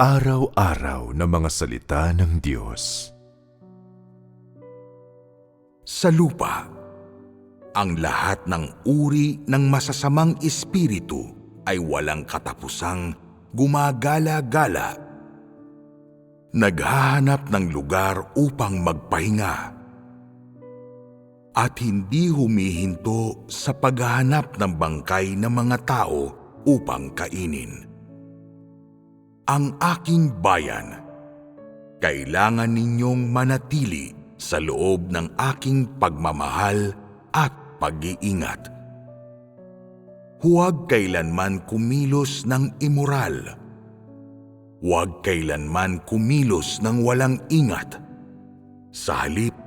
Pang-araw-araw na mga salita ng Diyos. Sa lupa, ang lahat ng uri ng masasamang espiritu ay walang katapusang gumagala-gala. Naghahanap ng lugar upang magpahinga at hindi humihinto sa paghahanap ng bangkay ng mga tao upang kainin. Ang aking bayan, kailangan ninyong manatili sa loob ng aking pagmamahal at pag-iingat. Huwag kailanman kumilos ng imoral. Huwag kailanman kumilos ng walang ingat. Sa halip,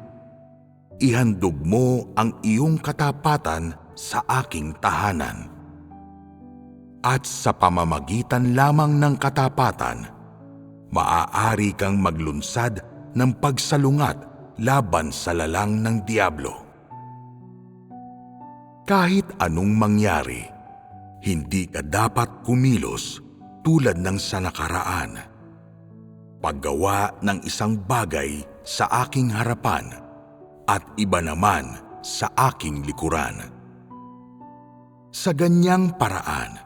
ihandog mo ang iyong katapatan sa aking tahanan. At sa pamamagitan lamang ng katapatan, maaari kang maglunsad ng pagsalungat laban sa lalang ng Diablo. Kahit anong mangyari, hindi ka dapat kumilos tulad ng sa nakaraan. Paggawa ng isang bagay sa aking harapan at iba naman sa aking likuran. Sa ganyang paraan,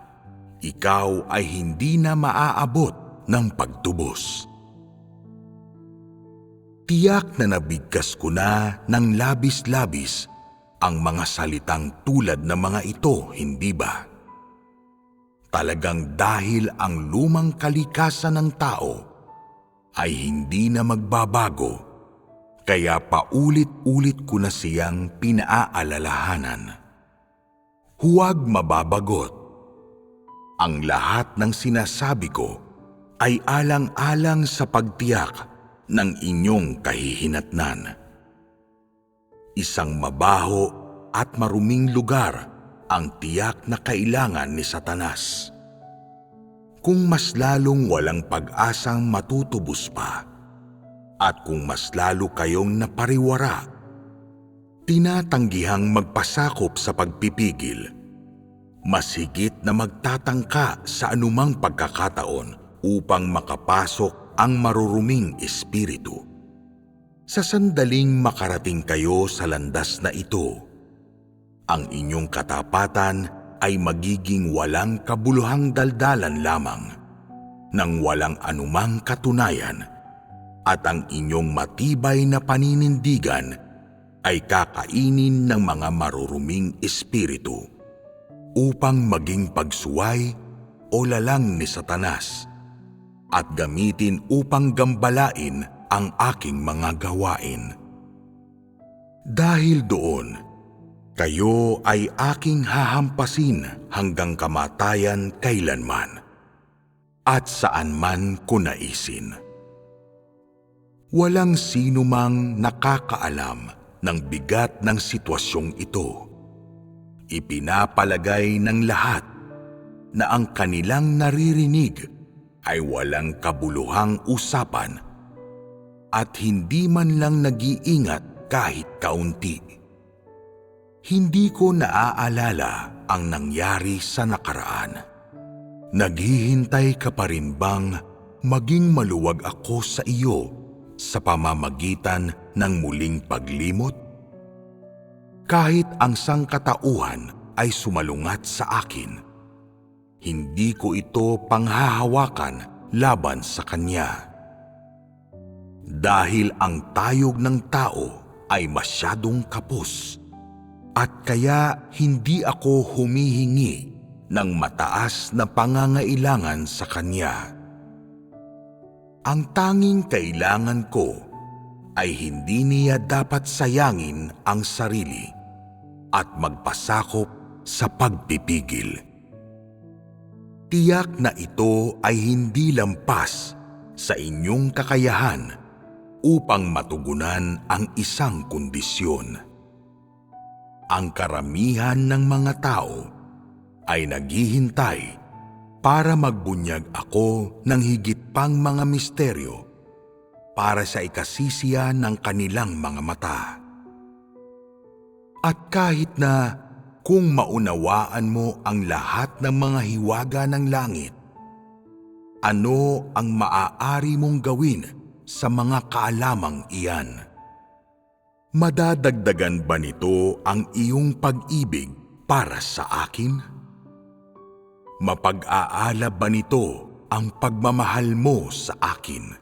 ikaw ay hindi na maaabot ng pagtubos. Tiyak na nabigkas ko na ng labis-labis ang mga salitang tulad ng mga ito, hindi ba? Talagang dahil ang lumang kalikasan ng tao ay hindi na magbabago, kaya paulit-ulit ko na siyang pinaaalalahanan. Huwag mababagot. Ang lahat ng sinasabi ko ay alang-alang sa pagtiyak ng inyong kahihinatnan isang mabaho at maruming lugar ang tiyak na kailangan ni Satanas. Kung mas lalong walang pag-asang matutubos pa, at kung mas lalo kayong napariwara, tinatanggihang magpasakop sa pagpipigil, mas higit na magtatangka sa anumang pagkakataon upang makapasok ang maruruming espiritu. Sa sandaling makarating kayo sa landas na ito, ang inyong katapatan ay magiging walang kabuluhang daldalan lamang nang walang anumang katunayan at ang inyong matibay na paninindigan ay kakainin ng mga maruruming espiritu upang maging pagsuway o lalang ni Satanas at gamitin upang gambalain ang aking mga gawain. Dahil doon, kayo ay aking hahampasin hanggang kamatayan kailanman at saan man ko naisin. Walang sino mang nakakaalam ng bigat ng sitwasyong ito. Ipinapalagay ng lahat na ang kanilang naririnig ay walang kabuluhang usapan at hindi man lang nag-iingat kahit kaunti. Hindi ko naaalala ang nangyari sa nakaraan. Naghihintay ka pa rin bang maging maluwag ako sa iyo sa pamamagitan ng muling paglimot? Kahit ang sangkatauhan ay sumalungat sa akin, hindi ko ito panghahawakan laban sa kanya dahil ang tayog ng tao ay masyadong kapos at kaya hindi ako humihingi ng mataas na pangangailangan sa Kanya. Ang tanging kailangan ko ay hindi niya dapat sayangin ang sarili at magpasakop sa pagpipigil. Tiyak na ito ay hindi lampas sa inyong kakayahan upang matugunan ang isang kondisyon. Ang karamihan ng mga tao ay naghihintay para magbunyag ako ng higit pang mga misteryo para sa ikasisiya ng kanilang mga mata. At kahit na kung maunawaan mo ang lahat ng mga hiwaga ng langit ano ang maaari mong gawin sa mga kaalamang iyan. Madadagdagan ba nito ang iyong pag-ibig para sa akin? Mapag-aala ba nito ang pagmamahal mo sa akin?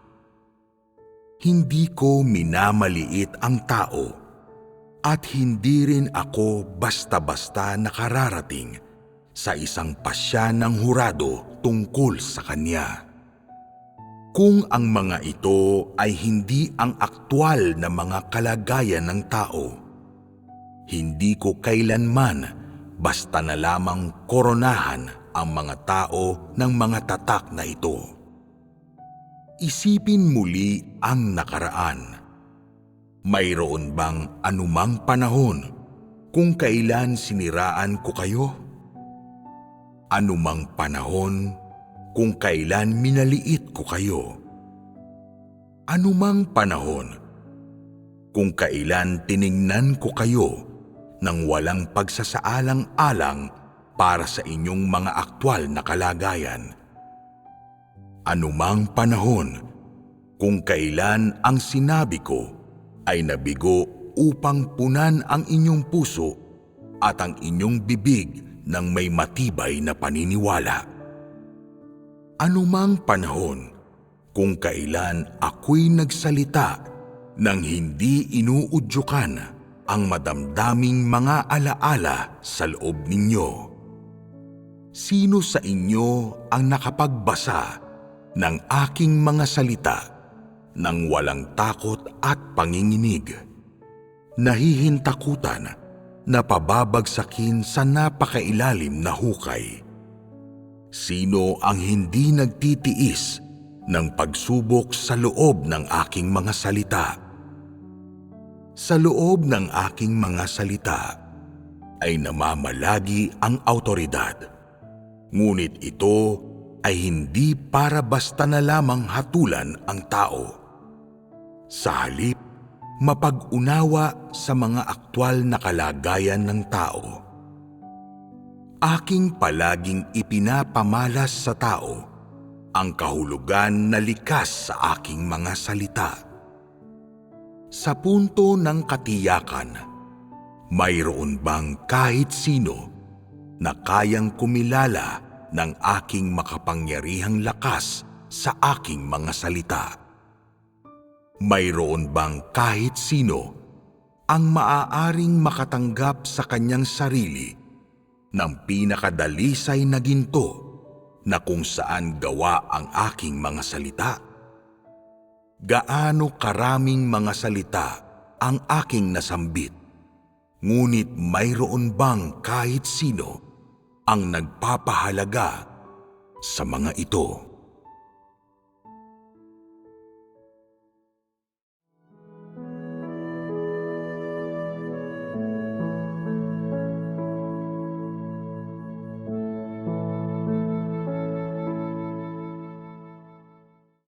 Hindi ko minamaliit ang tao at hindi rin ako basta-basta nakararating sa isang pasya ng hurado tungkol sa kanya. Kung ang mga ito ay hindi ang aktwal na mga kalagayan ng tao, hindi ko kailanman basta na lamang koronahan ang mga tao ng mga tatak na ito. Isipin muli ang nakaraan. Mayroon bang anumang panahon kung kailan siniraan ko kayo? Anumang panahon kung kailan minaliit ko kayo? Anumang panahon kung kailan tiningnan ko kayo ng walang pagsasaalang-alang para sa inyong mga aktwal na kalagayan? Anumang panahon kung kailan ang sinabi ko ay nabigo upang punan ang inyong puso at ang inyong bibig ng may matibay na paniniwala. Anumang panahon kung kailan ako'y nagsalita nang hindi inuudyukan ang madamdaming mga alaala sa loob ninyo. Sino sa inyo ang nakapagbasa ng aking mga salita ng walang takot at panginginig? Nahihintakutan na pababagsakin sa napakailalim na hukay. Sino ang hindi nagtitiis ng pagsubok sa loob ng aking mga salita? Sa loob ng aking mga salita ay namamalagi ang autoridad. Ngunit ito ay hindi para basta na lamang hatulan ang tao. Sa halip, mapag-unawa sa mga aktwal na kalagayan ng tao. Aking palaging ipinapamalas sa tao ang kahulugan na likas sa aking mga salita. Sa punto ng katiyakan, mayroon bang kahit sino na kayang kumilala ng aking makapangyarihang lakas sa aking mga salita? Mayroon bang kahit sino ang maaaring makatanggap sa kanyang sarili ng pinakadalisay na ginto na kung saan gawa ang aking mga salita? Gaano karaming mga salita ang aking nasambit, ngunit mayroon bang kahit sino ang nagpapahalaga sa mga ito?